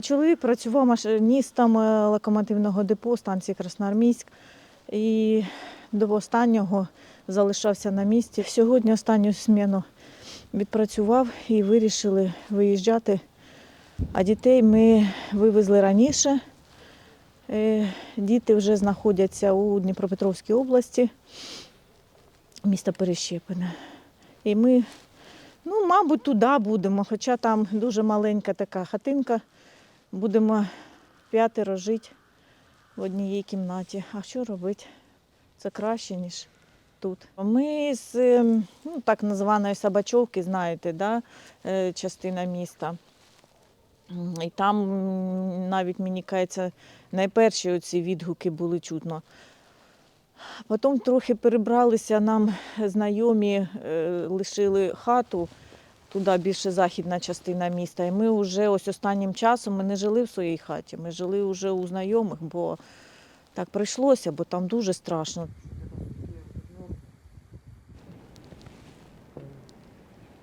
Чоловік працював машиністом е, локомотивного депо станції Красноармійськ і до останнього залишався на місці. Сьогодні останню зміну відпрацював і вирішили виїжджати. А дітей ми вивезли раніше. Е, Діти вже знаходяться у Дніпропетровській області, місто Перещепине. І ми, ну, мабуть, туди будемо, хоча там дуже маленька така хатинка. Будемо п'ятеро жити в одній кімнаті. А що робити? Це краще, ніж тут. Ми з ем, ну, так званої Сабачовки, знаєте, да? е, частина міста. І там навіть мені кажеться, найперші оці відгуки були чутно. Потім трохи перебралися, нам знайомі е, лишили хату, туди більше західна частина міста. І ми вже ось останнім часом ми не жили в своїй хаті, ми жили вже у знайомих, бо так прийшлося, бо там дуже страшно.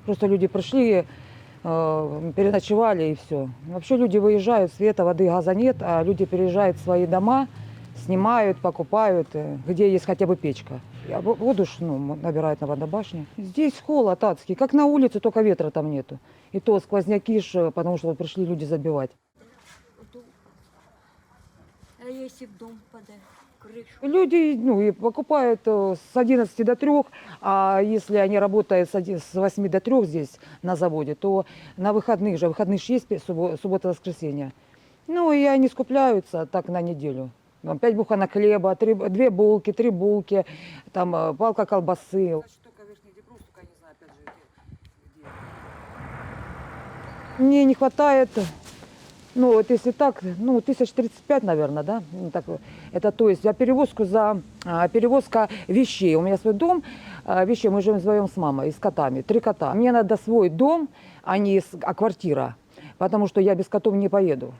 Просто люди пришли, э, переночевали и все. Вообще люди выезжают, света, воды, газа нет, а люди переезжают в свои дома, Снимают, покупают, э, где есть хотя бы печка. Во- воду ну, набирают на водобашне. Здесь холод адский, как на улице, только ветра там нету. И то сквозняки ж, э, потому что вот пришли люди забивать. А если в дом крышу? Люди ну, и покупают э, с 11 до 3, а если они работают с, оди- с 8 до 3 здесь на заводе, то на выходных же, выходные же есть суббота-воскресенье. Ну и они скупляются так на неделю. Там пять буханок хлеба, три, две булки, три булки, там э, палка колбасы. Мне не хватает, ну вот если так, ну тысяч тридцать пять, наверное, да, Ну, так, это то есть за перевозку за а, перевозка вещей. У меня свой дом, а, вещей мы живем вдвоем с мамой и с котами, три кота. Мне надо свой дом, а не а квартира, потому что я без котов не поеду.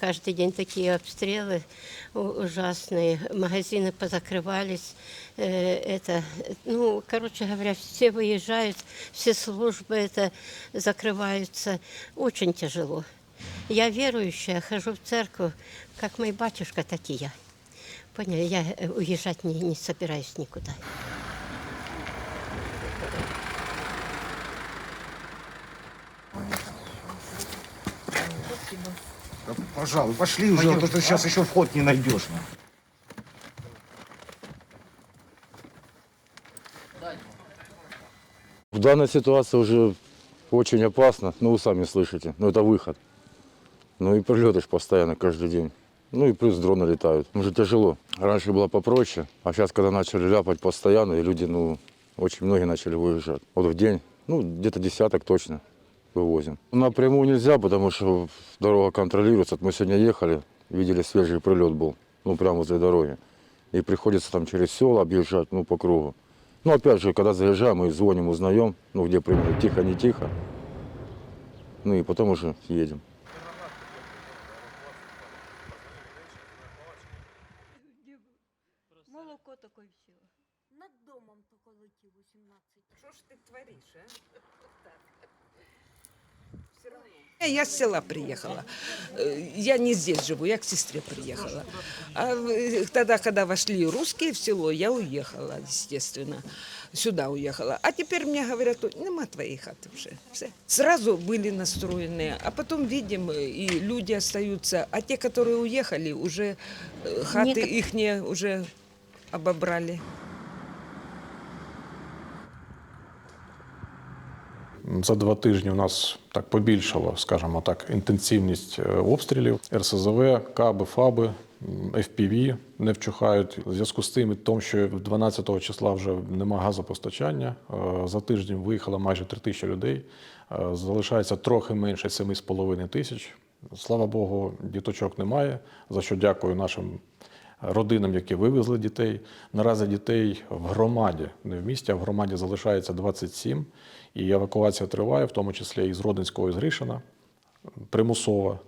Каждый день такие обстрелы у- ужасные, магазины позакрывались. Э, Это, ну, короче говоря, все выезжают, все службы это закрываются. Очень тяжело. Я верующая, хожу в церковь, как мой батюшка, так и я. Поняли, я э, уезжать не, не собираюсь никуда. Пожалуй, пошли уже, а то ты сейчас еще вход не найдешь. ну. В данной ситуации уже очень опасно, ну вы сами слышите, ну это выход. Ну и прилеты постоянно, каждый день. Ну и плюс дроны летают. Уже тяжело. Раньше было попроще, а сейчас, когда начали ляпать постоянно, и люди, ну, очень многие начали выезжать. Вот в день, ну, где-то десяток точно вывозим. Напрямую нельзя, потому что дорога контролируется. Мы сегодня ехали, видели, свежий прилет был, ну, прямо возле дороги. И приходится там через села объезжать, ну, по кругу. Ну, опять же, когда заезжаем, мы звоним, узнаем, ну, где примерно, тихо, не тихо. Ну, и потом уже едем. Молоко такое все. Над домом летів 18. Что ж ты творишь, а? Я с села приехала. Э, Я не здесь живу, я к сестре приехала. А в- тогда, когда вошли русские в село, я уехала, естественно. Сюда уехала. А теперь мне говорят, «Ой, нема твоей хаты уже. Все. Сразу были настроенные, а потом видим, э, и люди остаются. А те, которые уехали, уже э, хаты Некот- их уже обобрали. За два тижні у нас так побільшало, скажімо так, інтенсивність е, обстрілів. РСЗВ, КАБи, ФАБи, FPV не вчухають. У зв'язку з тим, тому, що 12 числа вже нема газопостачання. е, За тиждень виїхало майже 3 тисячі людей. е, Залишається трохи менше 7,5 тисяч. Слава Богу, діточок немає. За що дякую нашим родинам, які вивезли дітей. Наразі дітей в громаді, не в місті, а в громаді залишається 27. І евакуація триває, в тому числі і з Родинського, і з Гришина, примусова.